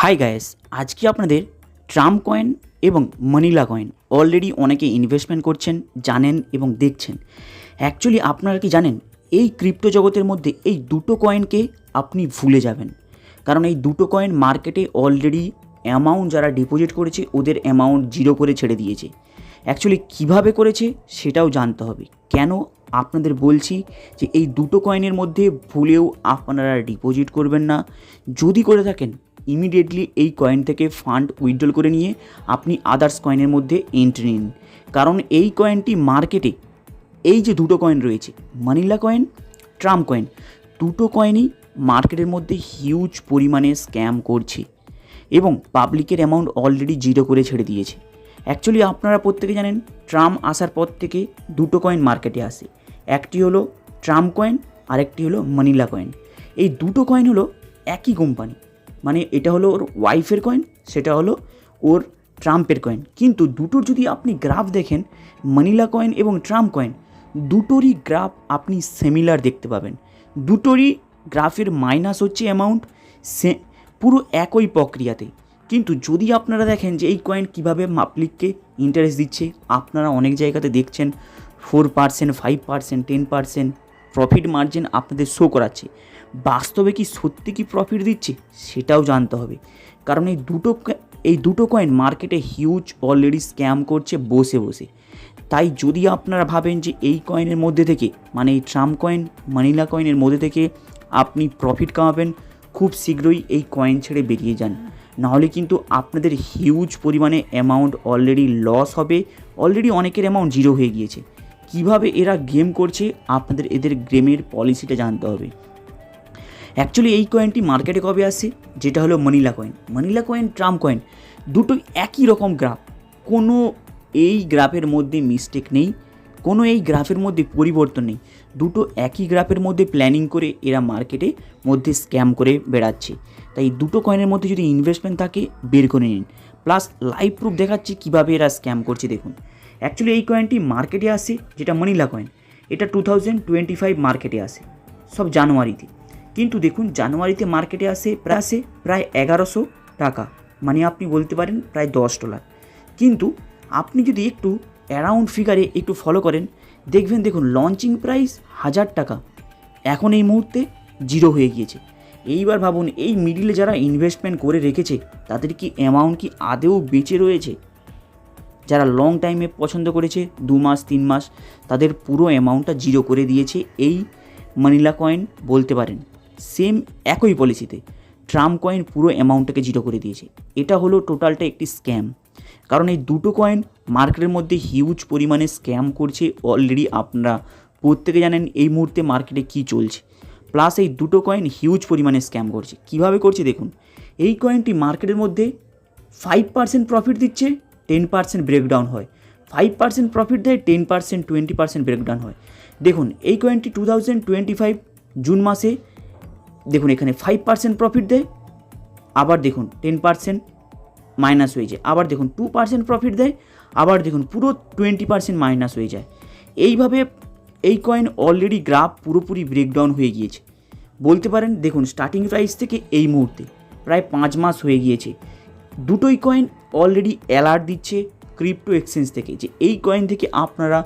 High guys আজকে আপনাদের Trump coin এবং মনিলা কয়েন অলরেডি অনেকে ইনভেস্টমেন্ট করছেন, জানেন এবং দেখছেন। অ্যাকচুয়ালি আপনারা কি জানেন, এই ক্রিপ্টো জগতের মধ্যে এই দুটো কয়েনকে আপনি ভুলে যাবেন। কারণ এই দুটো কয়েন মার্কেটে অলরেডি অ্যামাউন্ট যারা ডিপোজিট করেছে, ওদের অ্যামাউন্ট জিরো করে ছেড়ে দিয়েছে। অ্যাকচুয়ালি কীভাবে করেছে, সেটাও জানতে হবে। কেন আপনাদের বলছি যে এই দুটো কয়েনের মধ্যে ভুলেও আপনারা ডিপোজিট করবেন না? যদি করে থাকেন ইমিডিয়েটলি এই কয়েন থেকে ফান্ড উইথড্রল করে নিয়ে আপনি আদার্স কয়েনের মধ্যে এন্ট্রি নিন। কারণ এই কয়েনটি মার্কেটে এই যে দুটো কয়েন রয়েছে মানিলা কয়েন ট্রাম্প কয়েন দুটো কয়েনই মার্কেটের মধ্যে হিউজ পরিমাণে স্ক্যাম করছে এবং পাবলিকের অ্যামাউন্ট অলরেডি জিরো করে ছেড়ে দিয়েছে। অ্যাকচুয়ালি আপনারা প্রত্যেকে জানেন ট্রাম্প আসার পর থেকে দুটো কয়েন মার্কেটে আসে। একটি হলো ট্রাম্প কয়েন আরেকটি হলো মানিলা কয়েন এই দুটো কয়েন হলো একই কোম্পানি মানে এটা হলো ওর ওয়াইফের কয়েন সেটা হলো ওর ট্রাম্পের কয়েন কিন্তু দুটোর যদি আপনি গ্রাফ দেখেন মানিলা কয়েন এবং ট্রাম্প কয়েন দুটোরই গ্রাফ আপনি সিমিলার দেখতে পাবেন। দুটোরই গ্রাফের মাইনাস হচ্ছে অ্যামাউন্ট সে পুরো একই প্রক্রিয়াতে। কিন্তু যদি আপনারা দেখেন যে এই কয়েন কীভাবে পাবলিককে ইন্টারেস্ট দিচ্ছে, আপনারা অনেক জায়গাতে দেখছেন four percent five percent ten percent profit margin আপনাদের শো করাচ্ছে। বাস্তবে কি সত্যি কি প্রফিট দিচ্ছে, সেটাও জানতে হবে। কারণ এই দুটো এই দুটো কয়েন মার্কেটে হিউজ অলরেডি স্ক্যাম করছে বসে বসে। তাই যদি আপনারা ভাবেন যে এই কয়েনের মধ্যে থেকে মানে এই ট্রাম্প কয়েন মানিলা কয়েনের মধ্যে থেকে আপনি প্রফিট কামাবেন, খুব শীঘ্রই এই কয়েন ছেড়ে বেরিয়ে যান। নাহলে কিন্তু আপনাদের হিউজ পরিমাণে অ্যামাউন্ট অলরেডি লস হবে অলরেডি অনেকের অ্যামাউন্ট জিরো হয়ে গিয়েছে। কীভাবে এরা গেম করছে, আপনাদের এদের গেমের পলিসিটা জানতে হবে। অ্যাকচুয়ালি এই কয়েনটি মার্কেটে কবে আসে যেটা হলো Manila coin Manila coin Trump coin দুটোই একই রকম গ্রাফ কোনো এই গ্রাফের মধ্যে মিস্টেক নেই, কোনো এই গ্রাফের মধ্যে পরিবর্তন নেই। দুটো একই গ্রাফের মধ্যে প্ল্যানিং করে এরা মার্কেটে মধ্যে স্ক্যাম করে বেড়াচ্ছে। তাই দুটো কয়েনের মধ্যে যদি ইনভেস্টমেন্ট থাকে, বের করে নিন। প্লাস লাইভ প্রুফ দেখাচ্ছি কীভাবে এরা স্ক্যাম করছে, দেখুন। অ্যাকচুয়ালি এই কয়েনটি মার্কেটে আসে, যেটা মনিলা কয়েন এটা টু থাউজেন্ড টোয়েন্টি ফাইভ মার্কেটে আসে। সব জানুয়ারিতে কিন্তু দেখুন জানুয়ারিতে মার্কেটে আসে, প্রায় আসে প্রায় এগারোশো টাকা। মানে আপনি বলতে পারেন প্রায় দশ ডলার কিন্তু আপনি যদি একটু অ্যারাউন্ড ফিগারে একটু ফলো করেন, দেখবেন দেখুন লঞ্চিং প্রাইস হাজার টাকা। এখন এই মুহূর্তে জিরো হয়ে গিয়েছে। এইবার ভাবুন, এই মিডিলে যারা ইনভেস্টমেন্ট করে রেখেছে, তাদের কি অ্যামাউন্ট কি আদেও বেঁচে রয়েছে? যারা লং টাইমে পছন্দ করেছে, দু মাস, তিন মাস, তাদের পুরো অ্যামাউন্টটা জিরো করে দিয়েছে এই মানিলা কয়েন বলতে পারেন। সেম একই পলিসিতে ট্রাম্প কয়েন পুরো অ্যামাউন্টটাকে জিরো করে দিয়েছে। এটা হলো টোটালটা একটি স্ক্যাম কারণ এই দুটো কয়েন মার্কেটের মধ্যে হিউজ পরিমাণে স্ক্যাম করছে অলরেডি আপনারা। প্রত্যেকে জানেন এই মুহূর্তে মার্কেটে কী চলছে। প্লাস এই দুটো কয়েন হিউজ পরিমাণে স্ক্যাম করছে। কীভাবে করছে দেখুন, এই কয়েনটি মার্কেটের মধ্যে ফাইভ পার্সেন্ট প্রফিট দিচ্ছে। টেন পার্সেন্ট ব্রেকডাউন হয়। ফাইভ পার্সেন্ট প্রফিট দেয় ten percent twenty percent breakdown হয়। দেখুন, এই কয়েনটি two thousand twenty five June মাসে, দেখুন এখানে ফাইভ পার্সেন্ট প্রফিট দেয়, আবার দেখুন টেন পার্সেন্ট মাইনাস হয়ে যায়। আবার দেখুন টু পার্সেন্ট প্রফিট দেয়, আবার দেখুন পুরো টোয়েন্টি পার্সেন্ট মাইনাস হয়ে যায়। এইভাবে এই কয়েন অলরেডি গ্রাফ পুরোপুরি ব্রেকডাউন হয়ে গিয়েছে। বলতে পারেন, দেখুন স্টার্টিং প্রাইস থেকে এই মুহূর্তে, প্রায় পাঁচ মাস হয়ে গিয়েছে। দুটোই কয়েন অলরেডি অ্যালার্ট দিচ্ছে ক্রিপ্টো এক্সচেঞ্জ থেকে যে এই কয়েন থেকে আপনারা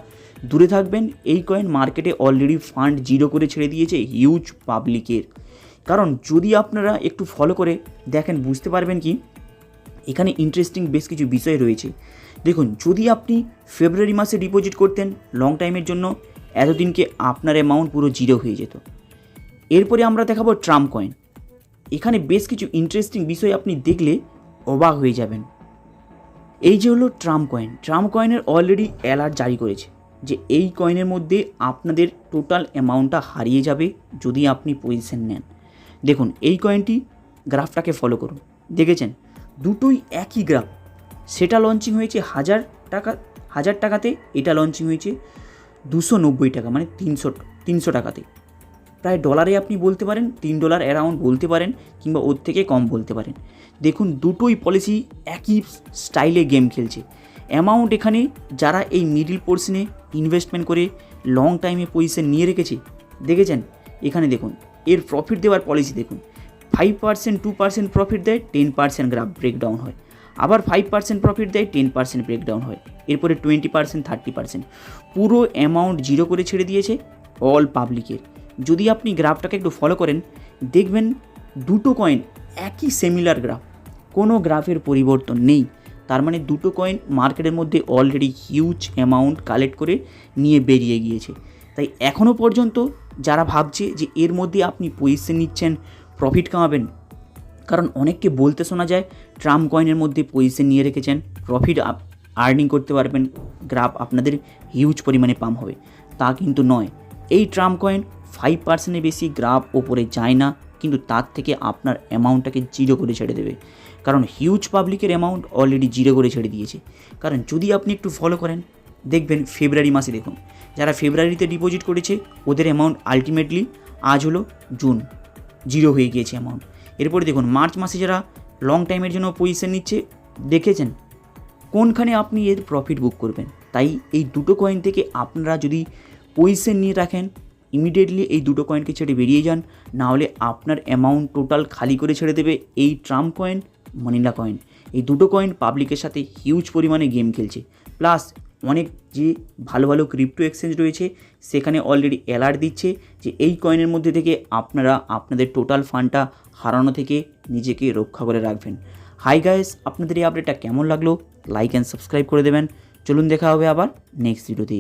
দূরে থাকবেন। এই কয়েন মার্কেটে অলরেডি ফান্ড জিরো করে ছেড়ে দিয়েছে হিউজ পাবলিকের কারণ যদি আপনারা একটু ফলো করে দেখেন, বুঝতে পারবেন কি? এখানে ইন্টারেস্টিং বেশ কিছু বিষয় রয়েছে। দেখুন, যদি আপনি ফেব্রুয়ারি মাসে ডিপোজিট করতেন লং টাইমের জন্য এতদিনকে আপনার অ্যামাউন্ট পুরো জিরো হয়ে যেত। এরপরে আমরা দেখাবো ট্রাম্প কয়েন এখানে বেশ কিছু ইন্টারেস্টিং বিষয় আপনি দেখলে অবাক হয়ে যাবেন। এই যে হলো ট্রাম্প কয়েন ট্রাম্প কয়েনের অলরেডি অ্যালার্ট জারি করেছে যে এই কয়েনের মধ্যে আপনাদের টোটাল অ্যামাউন্টটা হারিয়ে যাবে যদি আপনি পজিশন নেন। দেখুন, এই কয়েনটি গ্রাফটাকে ফলো করুন। দেখেছেন? দুটোই একই গ্রাফ। সেটা লঞ্চিং হয়েছে হাজার টাকা, হাজার টাকাতে, এটা লঞ্চিং হয়েছে দুশো নব্বই টাকা মানে তিনশো তিনশো টাকাতে। প্রায় ডলারে আপনি বলতে পারেন, তিন ডলার অ্যারাউন্ড বলতে পারেন, কিংবা ওর থেকে কম বলতে পারেন। দেখুন, দুটোই পলিসি একই স্টাইলে গেম খেলছে। অ্যামাউন্ট এখানে যারা এই মিডিল পোর্শনে ইনভেস্টমেন্ট করে লং টাইমে পজিশন নিয়ে রেখেছে, দেখেছেন? এখানে দেখুন, এর প্রফিট দেওয়ার পলিসি দেখুন। Five percent two percent profit দেয় টেন পার্সেন্ট গ্রাফ ব্রেকডাউন হয়। আবার ফাইভ পার্সেন্ট প্রফিট দেয় টেন পার্সেন্ট ব্রেকডাউন হয়। এরপরে টোয়েন্টি পার্সেন্ট থার্টি পার্সেন্ট পুরো অ্যামাউন্ট জিরো করে ছেড়ে দিয়েছে অল পাবলিকের যদি আপনি গ্রাফটাকে একটু ফলো করেন, দেখবেন দুটো কয়েন একই সিমিলার গ্রাফ কোনো গ্রাফের পরিবর্তন নেই। তার মানে দুটো কয়েন মার্কেটের মধ্যে অলরেডি হিউজ অ্যামাউন্ট কালেক্ট করে নিয়ে বেরিয়ে গিয়েছে। তাই এখনও পর্যন্ত যারা ভাবছে যে এর মধ্যে আপনি পজিশন নিচ্ছেন প্রফিট কামাবেন, কারণ অনেককে বলতে শোনা যায়, ট্রাম্প কয়েনের মধ্যে পজিশন নিয়ে রেখেছেন প্রফিট আর্নিং করতে পারবেন গ্রাফ আপনাদের হিউজ পরিমাণে পাম হবে। তা কিন্তু নয়। এই ট্রাম্প কয়েন ফাইভ পার্সেন্টের বেশি গ্রাফ ওপরে যায় না, কিন্তু তার থেকে আপনার অ্যামাউন্টটাকে জিরো করে ছেড়ে দেবে। কারণ হিউজ পাবলিকের অ্যামাউন্ট অলরেডি জিরো করে ছেড়ে দিয়েছে। কারণ যদি আপনি একটু ফলো করেন, দেখবেন ফেব্রুয়ারি মাসে দেখুন, যারা ফেব্রুয়ারিতে ডিপোজিট করেছে, ওদের অ্যামাউন্ট আলটিমেটলি আজ হলো জুন জিরো হয়ে গিয়েছে অ্যামাউন্ট এরপরে দেখুন মার্চ মাসে যারা লং টাইমের জন্য পজিশন নিচ্ছে, দেখেছেন? কোনখানে আপনি এর প্রফিট বুক করবেন? তাই এই দুটো কয়েন থেকে আপনারা যদি পজিশন নিয়ে রাখেন ইমিডিয়েটলি এই দুটো কয়েনকে ছেড়ে বেরিয়ে যান। না হলে আপনার অ্যামাউন্ট টোটাল খালি করে ছেড়ে দেবে এই ট্রাম্প কয়েন মনিলা কয়েন এই দুটো কয়েন পাবলিকের সাথে হিউজ পরিমাণে গেম খেলছে। প্লাস অনেক যে ভালো ভালো ক্রিপ্টো এক্সচেঞ্জ রয়েছে, সেখানে অলরেডি অ্যালার্ট দিচ্ছে যে এই কয়েনের মধ্যে থেকে আপনারা আপনাদের টোটাল ফান্ডটা হারানো থেকে নিজেকে রক্ষা করে রাখবেন। হাই গাইস আপনাদের এই আপডেটটা কেমন লাগল? লাইক অ্যান্ড সাবস্ক্রাইব করে দেবেন। চলুন দেখা হবে আবার নেক্সট ভিডিওতে